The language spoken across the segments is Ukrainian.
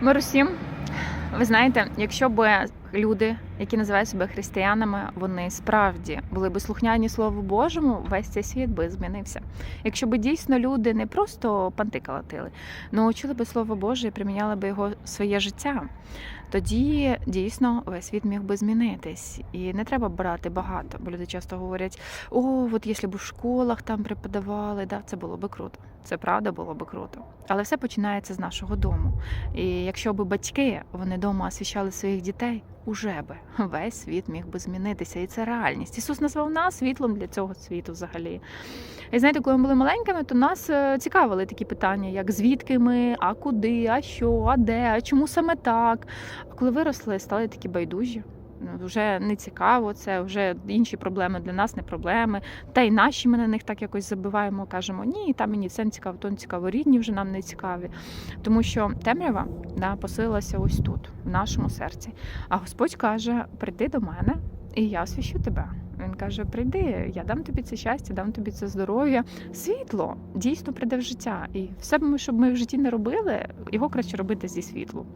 Мир усім. Ви знаєте, якщо б люди, які називають себе християнами, вони справді були б слухняні Слову Божому, весь цей світ би змінився. Якщо б дійсно люди не просто панти калатили, але учили би Слово Боже і приміняли би його своє життя, тоді дійсно весь світ міг би змінитись. І не треба брати багато, бо люди часто говорять: о, от якщо б в школах там преподавали, да, це було би круто. Це правда було би круто. Але все починається з нашого дому. І якщо б батьки вони вдома освіщали своїх дітей, уже би весь світ міг би змінитися, і це реальність. Ісус назвав нас світлом для цього світу взагалі. І знаєте, коли ми були маленькими, то нас е, цікавили такі питання, як звідки ми, а куди, а що, а де, а чому саме так. А коли виросли, стали такі байдужі. Вже не цікаво, це вже інші проблеми для нас, не проблеми. Та й наші ми на них так якось забиваємо, кажемо, ні, там мені це не цікаво, то не цікаво, рідні вже нам не цікаві. Тому що темрява да, посилилася ось тут, в нашому серці. А Господь каже: прийди до мене, і я освіщу тебе. Він каже: Прийди, я дам тобі це щастя, дам тобі це здоров'я. Світло дійсно прийде в життя. І все, ми, щоб ми в житті не робили, його краще робити зі світлом.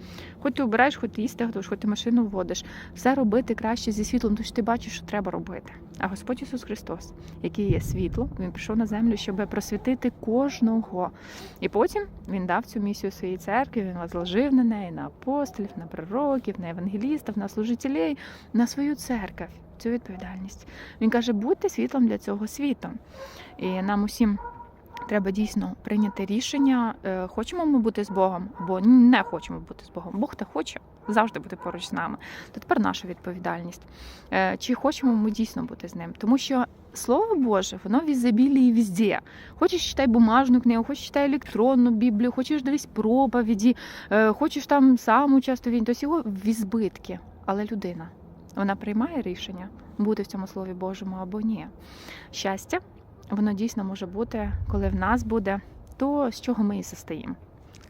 Хоч ти обираєш, хоч ти їсти готуєш, хоч ти машину вводиш, все робити краще зі світлом, тому що ти бачиш, що треба робити. А Господь Ісус Христос, який є світло, він прийшов на землю, щоб просвітити кожного. І потім він дав цю місію своїй церкві, він возложив на неї, на апостолів, на пророків, на евангелістів, на служителей, на свою церкву. Цю відповідальність. Він каже, будьте світлом для цього світу. І нам усім треба дійсно прийняти рішення, е, хочемо ми бути з Богом, або не хочемо бути з Богом. Бог та хоче завжди бути поруч з нами. То тепер наша відповідальність. Е, Чи хочемо ми дійсно бути з ним? Тому що Слово Боже, воно в ізобілії везде. Хочеш читай бумажну книгу, хочеш читай електронну біблію, хочеш дивись проповіді, е, хочеш там сам участвувати, тобто його в ізбитки. Але людина. Вона приймає рішення бути в цьому слові Божому або ні. Щастя, воно дійсно може бути, коли в нас буде то, з чого ми і состоїмо.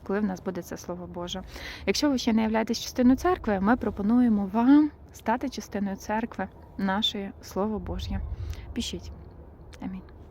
Коли в нас буде це слово Боже. Якщо ви ще не являєтесь частиною церкви, ми пропонуємо вам стати частиною церкви, нашої Слово Божє. Пишіть. Амінь.